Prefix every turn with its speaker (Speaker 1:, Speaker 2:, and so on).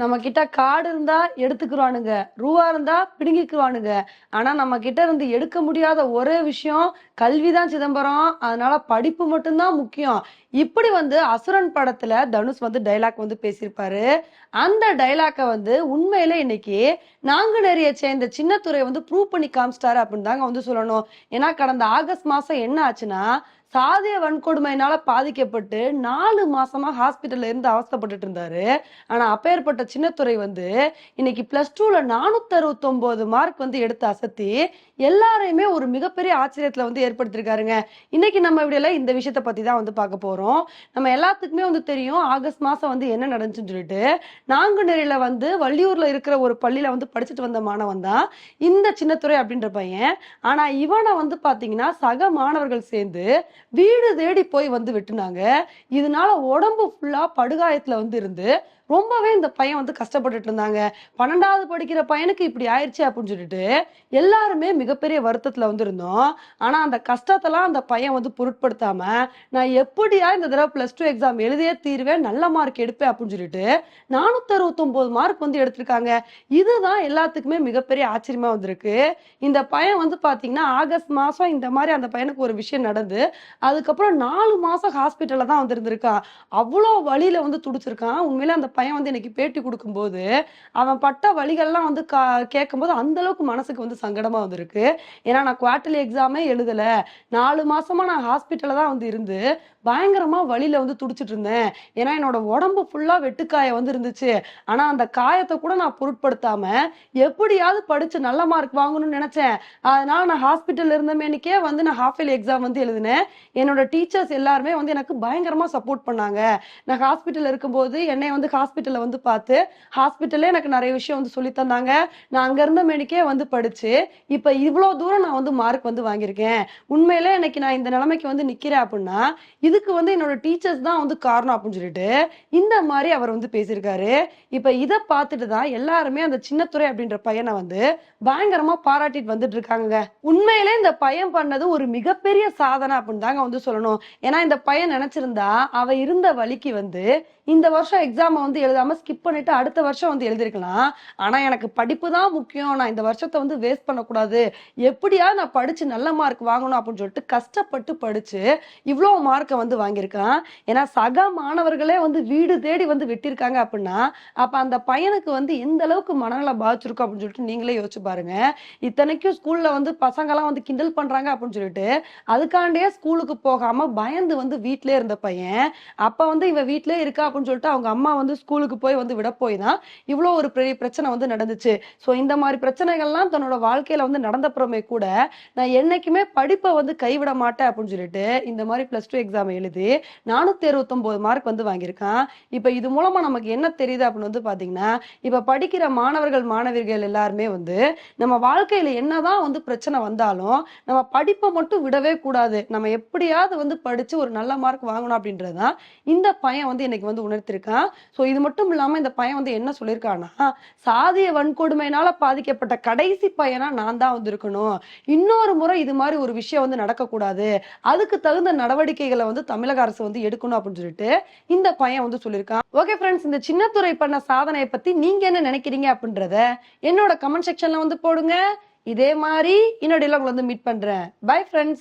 Speaker 1: நம்ம கிட்ட காடு இருந்தா எடுத்துக்கிறானுங்க ரூவா இருந்தா பிடுங்கிக்குவானுங்க. ஆனா நம்ம கிட்ட இருந்து எடுக்க முடியாத ஒரே விஷயம் கல்விதான் சிதம்பரம். அதனால படிப்பு மட்டும்தான் முக்கியம். இப்படி வந்து அசுரன் படத்துல தனுஷ் வந்து டைலாக் வந்து பேசியிருப்பாரு. அந்த டைலாக்கை வந்து உண்மையில இன்னைக்கு நாங்குநேரிய சேர்ந்த சின்னத்துறை வந்து ப்ரூவ் பண்ணி காமிச்சிட்டாரு அப்படின்னு தாங்க வந்து சொல்லணும். ஏன்னா கடந்த ஆகஸ்ட் மாசம் என்ன ஆச்சுன்னா சாதிய வன்கொடுமையினால பாதிக்கப்பட்டு நாலு மாசமா ஹாஸ்பிட்டல்ல இருந்து அவஸ்தைப்பட்டுட்டு இருந்தாரு. ஆனா அப்பேற்பட்ட சின்னத்துறை வந்து இன்னைக்கு பிளஸ் டூல நானூத்தி அறுபத்தி ஒன்பது மார்க் வந்து எடுத்து அசத்தி எல்லாரையுமே ஒரு மிகப்பெரிய ஆச்சரியத்துல வந்து ஏற்படுத்திருக்காருங்க இன்னைக்கு நம்ம இப்படியெல்லாம் இந்த விஷயத்த பத்தி தான் வந்து பார்க்க போறோம். நம்ம எல்லாத்துக்குமே வந்து தெரியும் ஆகஸ்ட் மாசம் வந்து என்ன நடந்துச்சுன்னு சொல்லிட்டு. நாங்குநேரியில் வந்து வள்ளியூர்ல இருக்கிற ஒரு பள்ளியில வந்து படிச்சுட்டு வந்த மாணவன் தான் இந்த சின்னத்துறை அப்படின்ற பையன். ஆனா இவனை வந்து பாத்தீங்கன்னா சக மாணவர்கள் சேர்ந்து வீடு தேடி போய் வந்து வெட்டுனாங்க. இதனால உடம்பு ஃபுல்லா படுகாயத்துல வந்து இருந்து ரொம்பவே இந்த பையன் வந்து கஷ்டப்பட்டுட்டு இருந்தாங்க. பன்னெண்டாவது படிக்கிற பையனுக்கு இப்படி ஆயிடுச்சு அப்படின்னு சொல்லிட்டு எல்லாருமே மிகப்பெரிய வருத்தத்துல வந்து இருந்தோம். ஆனா அந்த கஷ்டத்தெல்லாம் அந்த பையன் வந்து பொருட்படுத்தாம நான் எப்படியா இந்த தடவை ப்ளஸ் டூ எக்ஸாம் எழுதியே தீர்வேன் நல்ல மார்க் எடுப்பேன் அப்படின்னு சொல்லிட்டு நானூற்றி அறுபத்தொம்போது மார்க் வந்து எடுத்திருக்காங்க. இதுதான் எல்லாத்துக்குமே மிகப்பெரிய ஆச்சரியமாக வந்திருக்கு. இந்த பையன் வந்து பார்த்தீங்கன்னா ஆகஸ்ட் மாதம் இந்த மாதிரி அந்த பையனுக்கு ஒரு விஷயம் நடந்து அதுக்கப்புறம் நாலு மாதம் ஹாஸ்பிட்டலில் தான் வந்திருந்திருக்கான். அவ்வளோ வழியில் வந்து துடிச்சிருக்கான். உண்மையில அந்த பையன் வந்து இன்னைக்கு பேட்டி கொடுக்கும்போது அவன் பட்ட வழிகள்லாம் வந்து கா கேட்கும்போது அந்த அளவுக்கு மனசுக்கு வந்து சங்கடமாக வந்திருக்கு. ஏன்னா நான் குவார்டர்லி எக்ஸாமே எழுதலை. நாலு மாசமா நான் ஹாஸ்பிட்டலில் தான் வந்து இருந்து பயங்கரமா வழியில வந்து துடிச்சிட்டு இருந்தேன். ஏன்னா என்னோட உடம்பு ஃபுல்லா வெட்டுக்காய வந்து இருந்துச்சு. ஆனா அந்த காயத்தை கூட நான் பொருட்படுத்தாம எப்படியாவது படிச்சு நல்ல மார்க் வாங்கணும்னு நினைச்சேன். அதனால நான் ஹாஸ்பிட்டல்ல இருந்தமேனிக்கே வந்து நான் ஹாஃப் இயர்லி எக்ஸாம் வந்து எழுதினேன். என்னோட டீச்சர்ஸ் எல்லாருமே வந்து எனக்கு பயங்கரமா சப்போர்ட் பண்ணாங்க. நான் ஹாஸ்பிட்டல் இருக்கும்போது என்னை வந்து ஹாஸ்பிட்டல்ல வந்து பார்த்து ஹாஸ்பிட்டல்ல எனக்கு நிறைய விஷயம் வந்து சொல்லி தந்தாங்க. நான் அங்க இருந்த மேனிக்கே வந்து படிச்சு இப்ப இவ்வளவு தூரம் நான் வந்து மார்க் வந்து வாங்கியிருக்கேன். உண்மையிலே எனக்கு நான் இந்த நிலைமைக்கு வந்து நிக்கிறேன் அப்படின்னா இதுக்கு வந்து என்னோட டீச்சர்ஸ் தான் வந்து காரணம் அப்படின்னு சொல்லிட்டு இந்த மாதிரி அவர் வந்து பேசியிருக்காரு. இப்ப இதை பார்த்துட்டு தான் எல்லாருமே அந்த சின்னத்துறை அப்படின்ற பையனை வந்து பயங்கரமா பாராட்டிட்டு வந்துட்டு இருக்காங்க உண்மையிலே இந்த பையன் பண்ணது ஒரு மிகப்பெரிய சாதனை அப்படின்னு தாங்க வந்து சொல்லணும். ஏன்னா இந்த பையன் நினைச்சிருந்தா அவ இருந்த வழிக்கு வந்து இந்த வருஷம் எக்ஸாமை வந்து எழுதாம ஸ்கிப் பண்ணிட்டு அடுத்த வருஷம் வந்து எழுதிருக்கலாம் ஆனா எனக்கு படிப்பு தான் முக்கியம். நான் இந்த வருஷத்தை வந்து வேஸ்ட் பண்ணக்கூடாது. எப்படியாவது நான் படிச்சு நல்ல மார்க் வாங்கணும் அப்படின்னு சொல்லிட்டு கஷ்டப்பட்டு படிச்சு இவ்வளோ மார்க்கை வந்து வாங்கியிருக்கான். ஏன்னா சக மாணவர்களே வந்து வீடு தேடி வந்து வெட்டியிருக்காங்க அப்படின்னா அப்ப அந்த பையனுக்கு வந்து எந்த அளவுக்கு மனநல பாதிச்சிருக்கும் அப்படின்னு சொல்லிட்டு நீங்களே யோசிச்சு பாருங்க. இத்தனைக்கும் ஸ்கூல்ல வந்து பசங்கெல்லாம் வந்து கிண்டல் பண்றாங்க அப்படின்னு சொல்லிட்டு அதுக்காண்டியே ஸ்கூலுக்கு போகாம பயந்து வந்து வீட்டிலே இருந்த பையன் அப்ப வந்து இவன் வீட்டிலே இருக்கா அப்படின்னு சொல்லிட்டு அவங்க அம்மா வந்து ஸ்கூலுக்கு போய் வந்து விட போய் தான் இவ்வளோ ஒரு பெரிய பிரச்சனை வந்து நடந்துச்சு. ஸோ இந்த மாதிரி பிரச்சனைகள்லாம் தன்னோட வாழ்க்கையில வந்து நடந்தப்புறமே கூட நான் என்னைக்குமே படிப்பை வந்து கைவிட மாட்டேன் அப்படின்னு சொல்லிட்டு இந்த மாதிரி பிளஸ் டூ எக்ஸாம் எழுதி நானூத்தி அறுபத்தொம்போது மார்க் வந்து வாங்கியிருக்கான். இப்போ இது மூலமாக நமக்கு என்ன தெரியுது அப்படின்னு வந்து பார்த்தீங்கன்னா இப்போ படிக்கிற மாணவர்கள் மாணவிகள் எல்லாருமே வந்து நம்ம வாழ்க்கையில என்னதான் வந்து பிரச்சனை வந்தாலும் நம்ம படிப்பை மட்டும் விடவே கூடாது. நம்ம எப்படியாவது வந்து படித்து ஒரு நல்ல மார்க் வாங்கணும் அப்படின்றதுதான் இந்த பையன் வந்து எனக்கு வந்து உணர்த்திருக்கான். ஸோ இது மட்டும் இல்லாம இந்த பையன் வந்து என்ன சொல்லியிருக்கான்னா சாதிய வன்கொடுமையினால பாதிக்கப்பட்ட கடைசி பையனா நான் தான் வந்து இருக்கணும் இன்னொரு முறை இது மாதிரி ஒரு விஷயம் வந்து நடக்கக்கூடாது. அதுக்கு தகுந்த நடவடிக்கைகளை வந்து தமிழக அரசு வந்து எடுக்கணும் அப்படின்னு சொல்லிட்டு இந்த பையன் வந்து சொல்லியிருக்கான். ஓகே ஃப்ரெண்ட்ஸ் இந்த சின்னத்துறை பண்ண சாதனையை பத்தி நீங்க என்ன நினைக்கிறீங்க அப்படின்றத என்னோட கமெண்ட் செக்ஷன்ல வந்து போடுங்க. இதே மாதிரி இன்னொடையில உங்களை வந்து மீட் பண்றேன். Bye friends